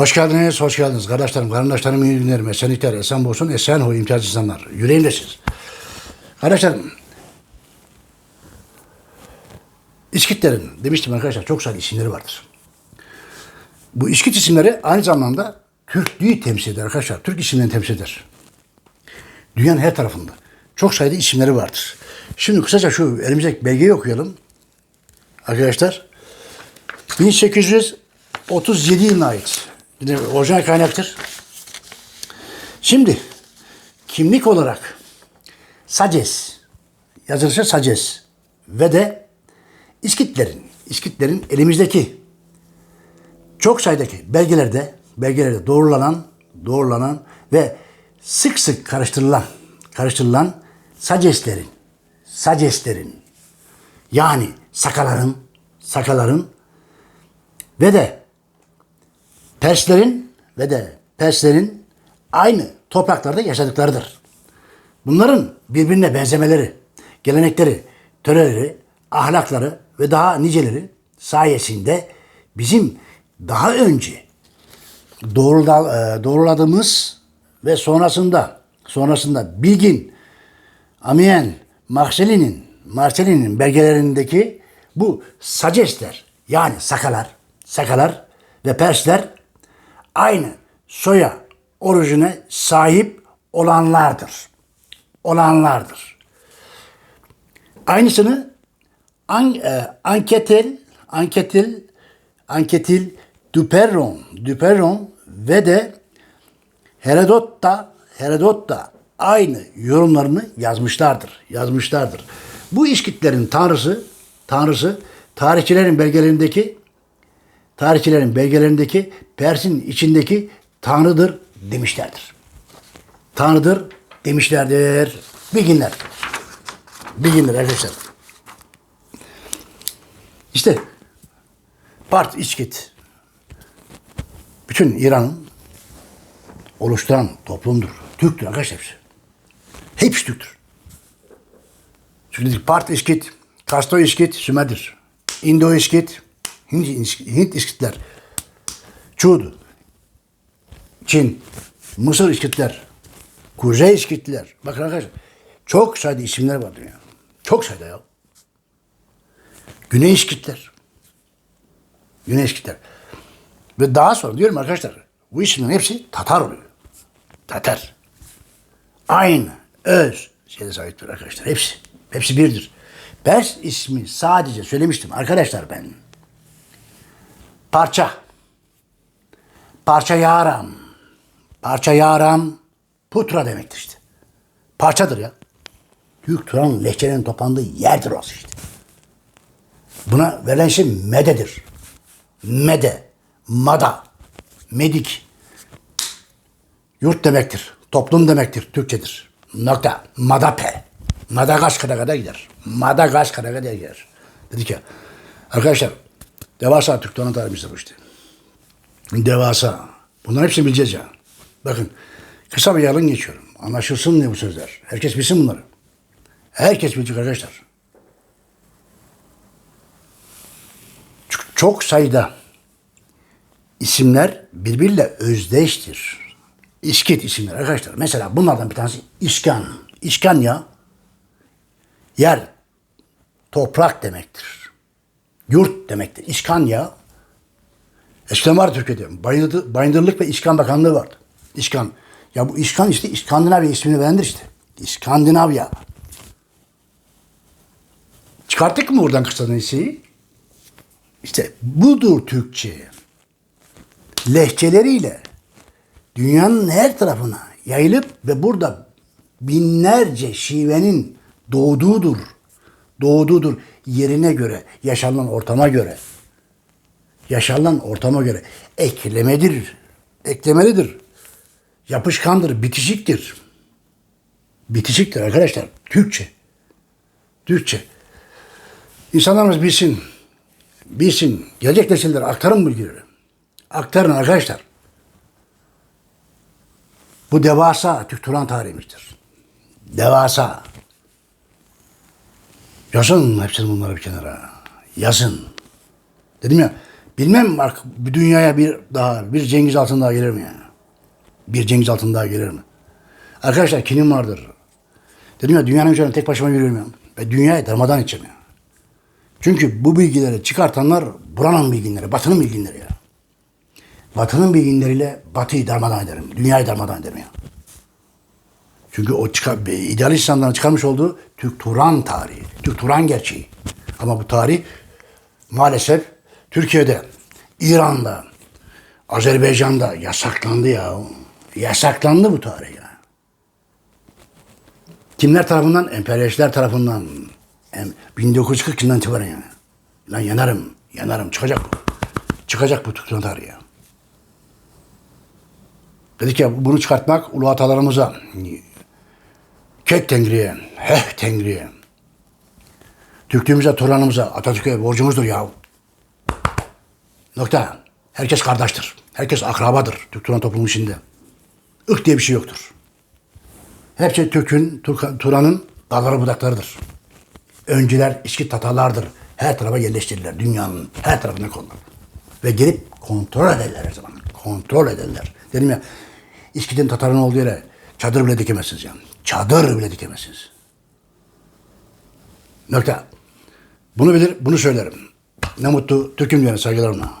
Hoş geldiniz, hoş geldiniz. Kardeşlerim, kardeşlerim, iyi günler, esenlikler, esen olsun, esen ol, imtiyaz insanlar. Yüreğimdesiniz. Kardeşlerim, İskitlerin, demiştim arkadaşlar, çok sayıda isimleri vardır. Bu İskit isimleri aynı zamanda Türklüğü temsil eder arkadaşlar. Türk isimlerini temsil eder. Dünyanın her tarafında. Çok sayıda isimleri vardır. Şimdi kısaca şu elimizdeki belgeyi okuyalım. Arkadaşlar, 1837 yılına ait. Bir de orijinal kaynaktır. Şimdi kimlik olarak Saces yazılışı Saces ve de İskitlerin, İskitlerin elimizdeki çok sayıdaki belgelerde belgelerde doğrulanan, doğrulanan ve sık sık karıştırılan, karıştırılan Saceslerin, Saceslerin yani sakaların, sakaların ve de Perslerin ve de Perslerin aynı topraklarda yaşadıklarıdır. Bunların birbirine benzemeleri, gelenekleri, töreleri, ahlakları ve daha niceleri sayesinde bizim daha önce doğrula, e, doğruladığımız ve sonrasında sonrasında Bilgin, Amiens, Marcellin'in Marcellin'in belgelerindeki bu Sacesler yani Sakalar, Sakalar ve Persler aynı soya orijine sahip olanlardır. Olanlardır. Aynısını an, e, Anketel, Anketil, Anketil Duperron, Duperron ve de Herodot da Herodot da aynı yorumlarını yazmışlardır. Yazmışlardır. Bu işkitlerin tanrısı, tanrısı tarihçilerin belgelerindeki tarihçilerin belgelerindeki Pers'in içindeki tanrıdır demişlerdir. Tanrıdır demişlerdir. Bilginler. Bilginler arkadaşlar. İşte Part İskit bütün İran'ın oluşturan toplumdur. Türktür arkadaşlar hepsi. Hepsi Türktür. Çünkü Part İskit, Kasto İskit, Sümer'dir. İndo İskit, Hint, İskitler, Çuğdu, Çin, Mısır İskitler, Kuzey İskitler. Bakın arkadaşlar çok sayıda isimler var dünya. Çok sayıda ya. Güney İskitler. Güney İskitler. Ve daha sonra diyorum arkadaşlar bu isimlerin hepsi Tatar oluyor. Tatar. Aynı, öz şeyde sahiptir arkadaşlar. Hepsi. Hepsi birdir. Pers ismi sadece söylemiştim arkadaşlar ben. Parça. Parça yaram. Parça yaram. Putra demektir işte. Parçadır ya. Türk Turan lehçelerinin toplandığı yerdir orası işte. Buna verilen şey mededir. Mede, mada, medik. Yurt demektir. Toplum demektir. Türkçedir. Nokta. Madape. Madagaskar'a kadar gider. Madagaskar'a kadar gider. Dedik ya. Arkadaşlar devasa Türk Turan tarihimizde bu işte. Devasa. Bunların hepsini bileceğiz ya. Bakın kısa bir yalın geçiyorum. Anlaşılsın diye bu sözler. Herkes bilsin bunları. Herkes bilecek arkadaşlar. Çok sayıda isimler birbiriyle özdeştir. İskit isimler arkadaşlar. Mesela bunlardan bir tanesi İskan. İskan ya yer, toprak demektir. Yurt demektir. İskanya eskiden vardı Türkiye'de. Bayındır, Bayındırlık ve İskan Bakanlığı vardı. İskan. Ya bu İskan işte İskandinavya ismini verendir işte. İskandinavya. Çıkarttık mı buradan kısa neyseyi? İşte budur Türkçe. Lehçeleriyle dünyanın her tarafına yayılıp ve burada binlerce şivenin doğduğudur. Doğduğudur yerine göre, yaşanılan ortama göre. Yaşanılan ortama göre eklemedir. Eklemelidir. Yapışkandır, bitişiktir. Bitişiktir arkadaşlar. Türkçe. Türkçe. İnsanlarımız bilsin. Bilsin. Gelecek nesillere aktarın bilgileri. Aktarın arkadaşlar. Bu devasa Türk Turan tarihimizdir. Devasa. Yazın hepsini bunları bir kenara. Yazın. Dedim ya Bilmem bak bir dünyaya bir daha bir Cengiz Altın daha gelir mi yani? Bir Cengiz Altın daha gelir mi? Arkadaşlar kinim vardır? Dedim ya dünyanın üzerine tek başıma yürüyorum ya. Ve dünyayı darmadan edeceğim ya. Çünkü bu bilgileri çıkartanlar buranın bilginleri, batının bilginleri ya. Batının bilginleriyle batıyı darmadan ederim. Dünyayı darmadan ederim ya. Çünkü o çıkar, idealist insanların çıkarmış olduğu Türk Turan tarihi, Türk Turan gerçeği. Ama bu tarih maalesef Türkiye'de, İran'da, Azerbaycan'da yasaklandı ya. Yasaklandı bu tarih ya. Kimler tarafından? Emperyalistler tarafından. Em- 1940 yılından itibaren yani. Lan yanarım, yanarım. Çıkacak bu. Çıkacak bu Türk Turan tarihi ya. Dedik ya bunu çıkartmak ulu atalarımıza, Kek Tengri'ye, Heh Tengri'ye, Türklüğümüze, Turan'ımıza, Atatürk'e borcumuzdur ya. Nokta. Herkes kardeştir. Herkes akrabadır Türk Turan toplumu içinde. Irk diye bir şey yoktur. Hepsi Türk'ün, Turan'ın dalları budaklarıdır. Öncüler içki Tatarlardır. Her tarafa yerleştirirler. Dünyanın her tarafına konurlar. Ve gelip kontrol ederler her zaman. Kontrol ederler. Dedim ya İskit'in Tatar'ın olduğu yere çadır bile dikemezsiniz yani. Çadır bile dikemezsiniz. Nokta. Bunu bilir, bunu söylerim. Ne mutlu Türk'üm diyene saygılarımla.